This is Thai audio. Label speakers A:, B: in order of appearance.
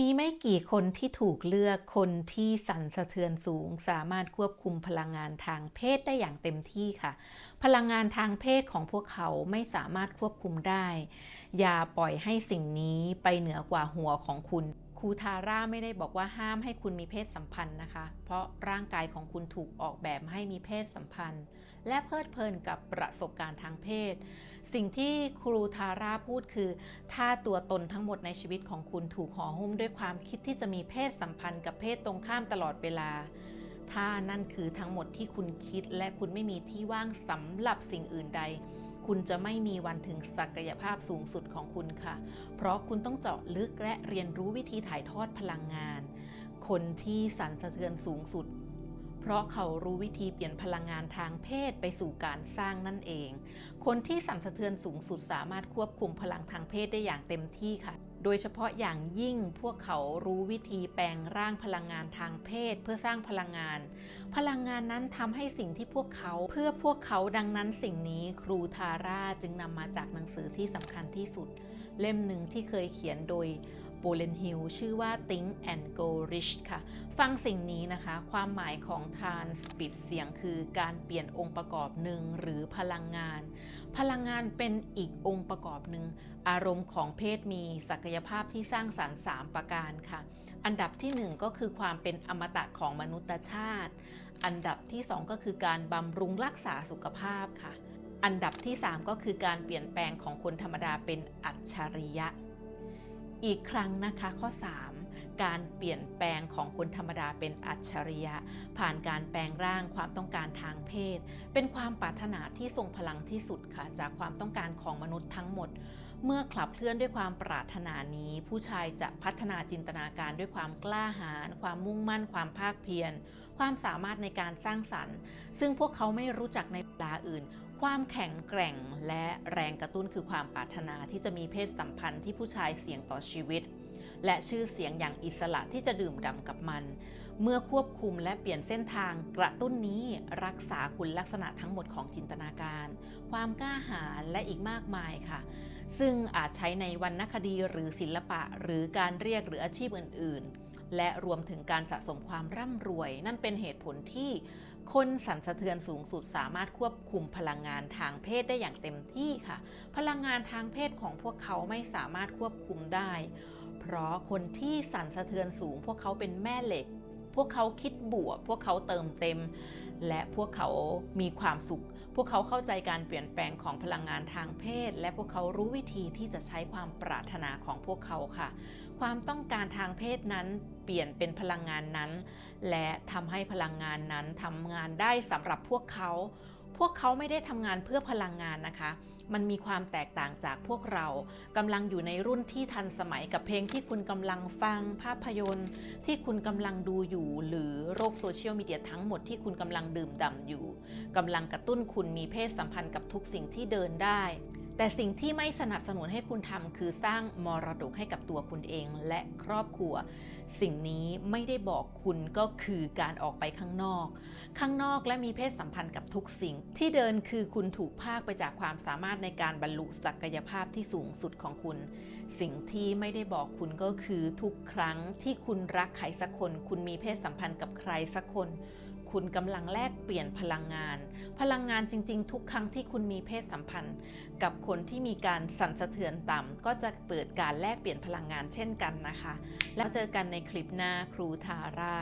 A: มีไม่กี่คนที่ถูกเลือกคนที่สั่นสะเทือนสูง สามารถควบคุมพลังงานทางเพศได้อย่างเต็มที่ค่ะ พลังงานทางเพศของพวกเขาไม่สามารถควบคุมได้ อย่าปล่อยให้สิ่งนี้ไปเหนือกว่าหัวของคุณ ครูทาร่าไม่ได้บอกว่าห้ามให้คุณมีเพศสัมพันธ์นะคะ เพราะร่างกายของคุณถูกออกแบบให้มีเพศสัมพันธ์ และเพลิดเพลินกับประสบการณ์ทางเพศ สิ่งที่ครูทาร่าพูดคือ ถ้าตัวตนทั้งหมดในชีวิตของคุณถูกห่อหุ้มด้วยความคิดที่จะมีเพศสัมพันธ์กับเพศตรงข้ามตลอดเวลา ถ้านั่นคือทั้งหมดที่คุณคิดและคุณไม่มีที่ว่างสำหรับสิ่งอื่นใด คุณจะไม่มีวันถึงศักยภาพสูงสุดของคุณค่ะ เพราะคุณต้องเจาะลึกและเรียนรู้วิธีถ่ายทอดพลังงาน คนที่สั่นสะเทือนสูงสุดเพราะเขารู้วิธีเปลี่ยนพลังงานทางเพศไปสู่การสร้างนั่นเอง คนที่สั่นสะเทือนสูงสุดสามารถควบคุมพลังทางเพศได้อย่างเต็มที่ค่ะ โดยเฉพาะอย่างยิ่งพวกเขารู้วิธีแปลงร่างพลังงานทางเพศ เพื่อสร้างพลังงาน พลังงานนั้นทำให้สิ่งที่พวกเขาเพื่อพวกเขาดังนั้นสิ่งนี้ครูทาร่าจึงนำมาจากหนังสือที่สำคัญที่สุด เล่มหนึ่งที่เคยเขียนโดยโบเลนฮิลชื่อว่า Think and Go Rich ค่ะ ฟังสิ่งนี้นะคะ ความหมายของ trans ปิดเสียงคือการเปลี่ยนองค์ประกอบหนึ่งหรือพลังงาน พลังงานเป็นอีกองค์ประกอบหนึ่ง อารมณ์ของเพศมีศักยภาพที่สร้างสรรค์ 3 ประการค่ะ อันดับที่ 1 ก็คือความเป็นอมตะของมนุษยชาติ อันดับที่ 2 ก็คือการบำรุงรักษาสุขภาพค่ะ อันดับที่ 3 ก็คือการเปลี่ยนแปลงของคนธรรมดาเป็นอัจฉริยะ อีกครั้งนะคะข้อ 3 การเปลี่ยนแปลงของคนธรรมดาเป็นอัจฉริยะ ผ่านการแปลงร่างความต้องการทางเพศ เป็นความปรารถนาที่ทรงพลังที่สุดค่ะจากความต้องการของมนุษย์ทั้งหมด เมื่อขับเคลื่อนด้วยความปรารถนานี้ ผู้ชายจะพัฒนาจินตนาการด้วยความกล้าหาญความมุ่งมั่น ความภาคเพียรความสามารถในการสร้างสรรค์ ซึ่งพวกเขาไม่รู้จักในเวลาอื่นความแข็งแกร่งและแรงกระตุ้นคือความปรารถนาที่จะมีเพศสัมพันธ์ที่ผู้ชายเสี่ยงต่อชีวิต และชื่อเสียงอย่างอิสระที่จะดื่มด่ำกับมัน เมื่อควบคุมและเปลี่ยนเส้นทางกระตุ้นนี้รักษาคุณลักษณะทั้งหมดของจินตนาการ ความกล้าหาญและอีกมากมายค่ะ ซึ่งอาจใช้ในวรรณคดีหรือศิลปะ หรือการเรียกหรืออาชีพอื่น ๆ และรวมถึงการสะสมความร่ำรวย นั่นเป็นเหตุผลที่คนสั่นสะเทือนสูงสุดสามารถควบคุมพลังงานทางเพศได้อย่างเต็มที่ค่ะ พลังงานทางเพศของพวกเขาไม่สามารถควบคุมได้ ราะคนที่สั่นสะเทือนสูง พวกเขาเป็นแม่เหล็ก พวกเขาคิดบวก พวกเขาเติมเต็ม และพวกเขามีความสุข พวกเขาเข้าใจการเปลี่ยนแปลงของพลังงานทางเพศ และพวกเขารู้วิธีที่จะใช้ความปรารถนาของพวกเขาค่ะ ความต้องการทางเพศนั้นเปลี่ยนเป็นพลังงานนั้น และทำให้พลังงานนั้นทำงานได้สำหรับพวกเขา พวกเขาไม่ได้ทำงานเพื่อพลังงานนะคะ มันมีความแตกต่างจากพวกเรากำลังอยู่ในรุ่นที่ทันสมัยกับเพลงที่คุณกำลังฟังภาพยนตร์ ที่คุณกำลังดูอยู่ หรือโลกโซเชียลมีเดียทั้งหมดที่คุณกำลังดื่มด่ำอยู่กำลังกระตุ้นคุณมีเพศสัมพันธ์กับทุกสิ่งที่เดินได้ แต่สิ่งที่ไม่สนับสนุนให้คุณทำคือสร้างมรดกให้กับตัวคุณเองและครอบครัว สิ่งนี้ไม่ได้บอกคุณก็คือการออกไปข้างนอก ข้างนอกและมีเพศสัมพันธ์กับทุกสิ่ง ที่เดินคือคุณถูกพากไปจากความสามารถในการบรรลุศักยภาพที่สูงสุดของคุณ สิ่งที่ไม่ได้บอกคุณก็คือทุกครั้งที่คุณรักใครสักคน คุณมีเพศสัมพันธ์กับใครสักคน คุณกำลังแลกเปลี่ยนพลังงาน พลังงานจริง ๆ ทุกครั้งที่คุณมีเพศสัมพันธ์ กับคนที่มีการสั่นสะเทือนต่ำก็จะเปิดการแลกเปลี่ยนพลังงานเช่นกันนะคะ แล้วเจอกันในคลิปหน้าครูทาร่า